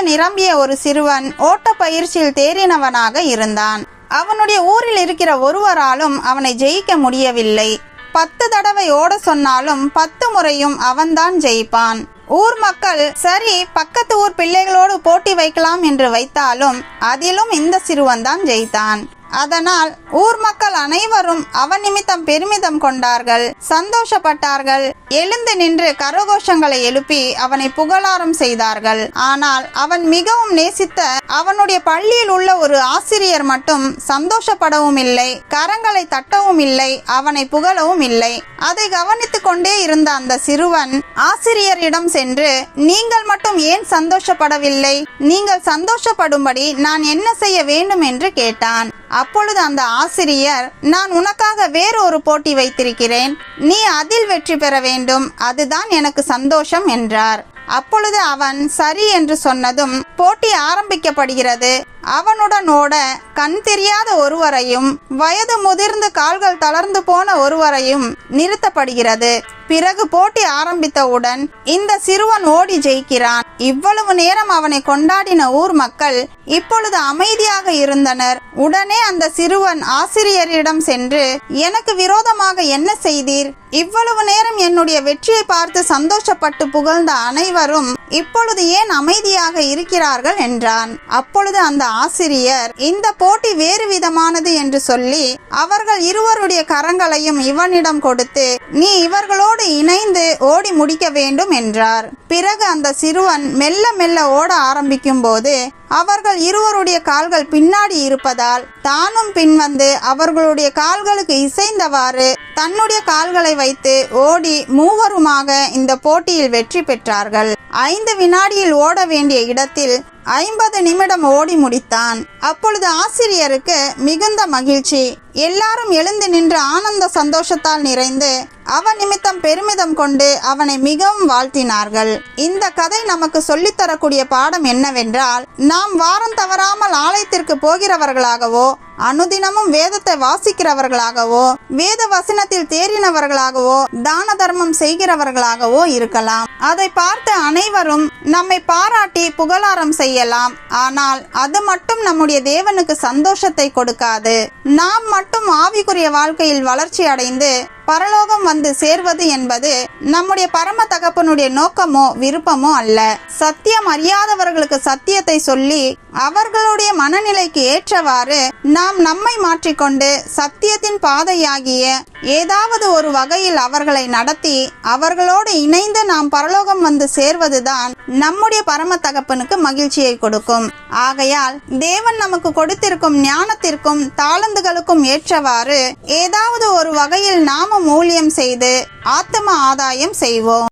வயது நிரம்பிய ஒரு சிறுவன் ஓட்ட பயிற்சியில் தேறினவனாக இருந்தான். அவனுடைய ஊரில் இருக்கிற ஒருவராலும் அவனை ஜெயிக்க முடியவில்லை. பத்து தடவை ஓட சொன்னாலும் பத்து முறையும் அவன்தான் ஜெயிப்பான். ஊர் மக்கள் சரி பக்கத்து ஊர் பிள்ளைகளோடு போட்டி வைக்கலாம் என்று வைத்தாலும் அதிலும் இந்த சிறுவன் தான் ஜெயித்தான். அதனால் ஊர் மக்கள் அனைவரும் அவன் நிமித்தம் பெருமிதம் கொண்டார்கள். சந்தோஷப்பட்டார்கள். எழுந்து நின்று கரகோஷங்களை எழுப்பி அவனை புகழாரம் செய்தார்கள். ஆனால் அவன் மிகவும் நேசித்த அவனுடைய பள்ளியில் உள்ள ஒரு ஆசிரியர் மட்டும் சந்தோஷப்படவும் இல்லை கரங்களை தட்டவும் இல்லை அவனை புகழவும் இல்லை. அதை கவனித்துக் கொண்டே இருந்த அந்த சிறுவன் ஆசிரியரிடம் சென்று நீங்கள் மட்டும் ஏன் சந்தோஷப்படவில்லை? நீங்கள் சந்தோஷப்படும்படி நான் என்ன செய்ய வேண்டும்? என்று கேட்டான். அப்பொழுது அந்த ஆசிரியர் நான் உனக்காக வேறு ஒரு போட்டி வைத்திருக்கிறேன். நீ அதில் வெற்றி பெற வேண்டும். அதுதான் எனக்கு சந்தோஷம் என்றார். அப்பொழுது அவன் சரி என்று சொன்னதும் போட்டி ஆரம்பிக்கப்படுகிறது. அவனுடன் ஓட கண் தெரியாத ஒருவரையும் வயது முதிர்ந்து கால்கள் தளர்ந்து போன ஒருவரையும் நிறுத்தப்படுகிறது. பிறகு போட்டி ஆரம்பித்தவுடன் இந்த சிறுவன் ஓடி ஜெயிக்கிறான். இவ்வளவு நேரம் அவனை கொண்டாடின ஊர் மக்கள் இப்பொழுது அமைதியாக இருந்தனர். உடனே அந்த சிறுவன் ஆசிரியரிடம் சென்று எனக்கு விரோதமாக என்ன செய்தீர்? இவ்வளவு நேரம் என்னுடைய வெற்றியை பார்த்து சந்தோஷப்பட்டு புகழ்ந்த அனைவரும் இப்பொழுது ஏன் அமைதியாக இருக்கிறார்கள் என்றான். அப்பொழுது அந்த ஆசிரியர் இந்த போட்டி வேறு விதமானது என்று சொல்லி அவர்கள் இருவருடைய கரங்களையும் இவனிடம் கொடுத்து நீ இவர்களோடு இணைந்து ஓடி முடிக்க வேண்டும் என்றார். பிறகு அந்த சிறுவன் மெல்ல மெல்ல ஓட ஆரம்பிக்கும் போது அவர்கள் இருவருடைய கால்கள் பின்னாடி இருப்பதால் தானும் பின்வந்து அவர்களுடைய கால்களுக்கு இசைந்தவாறு தன்னுடைய கால்களை வைத்து ஓடி மூவருமாக இந்த போட்டியில் வெற்றி பெற்றார்கள். ஐந்து வினாடியில் ஓட வேண்டிய இடத்தில் ஐம்பது நிமிடம் ஓடி முடித்தான். அப்பொழுது ஆசிரியருக்கு மிகுந்த மகிழ்ச்சி. எல்லாரும் எழுந்து நின்று ஆனந்த சந்தோஷத்தால் நிறைந்து அவன் நிமித்தம் பெருமிதம் கொண்டு அவனை மிகவும் வாழ்த்தினார்கள். இந்த கதை நமக்கு சொல்லித்தரக்கூடிய பாடம் என்னவென்றால் நாம் வாரம் தவறாமல் ஆலயத்திற்கு போகிறவர்களாகவோ அனுதினமும் வேதத்தை வாசிக்கிறவர்களாகவோ வேத வசனத்தில் தேறினவர்களாகவோ தான தர்மம் செய்கிறவர்களாகவோ இருக்கலாம். அதை பார்த்து அனைவரும் நம்மை பாராட்டி புகழாரம் செய்ய செய்யலாம். ஆனால் அது மட்டும் நம்முடைய தேவனுக்கு சந்தோஷத்தை கொடுக்காது. நாம் மட்டும் ஆவிக்குரிய வாழ்க்கையில் வளர்ச்சி அடைந்து பரலோகம் வந்து சேர்வது என்பது நம்முடைய பரம தகப்பனுடைய நோக்கமோ விருப்பமோ அல்ல. சத்தியம் அறியாதவர்களுக்கு சத்தியத்தை சொல்லி அவர்களுடைய மனநிலைக்கு ஏற்றவாறு நாம் நம்மை மாற்றிக்கொண்டு சத்தியத்தின் பாதையாகிய ஏதாவது ஒரு வகையில் அவர்களை நடத்தி அவர்களோடு இணைந்து நாம் பரலோகம் வந்து சேர்வதுதான் நம்முடைய பரம தகப்பனுக்கு மகிழ்ச்சியை கொடுக்கும். ஆகையால் தேவன் நமக்கு கொடுத்திருக்கும் ஞானத்திற்கும் தாளந்துகளுக்கும் ஏற்றவாறு ஏதாவது ஒரு வகையில் நாமும் மூலியம் செய்து ஆத்ம ஆதாயம் செய்வோம்.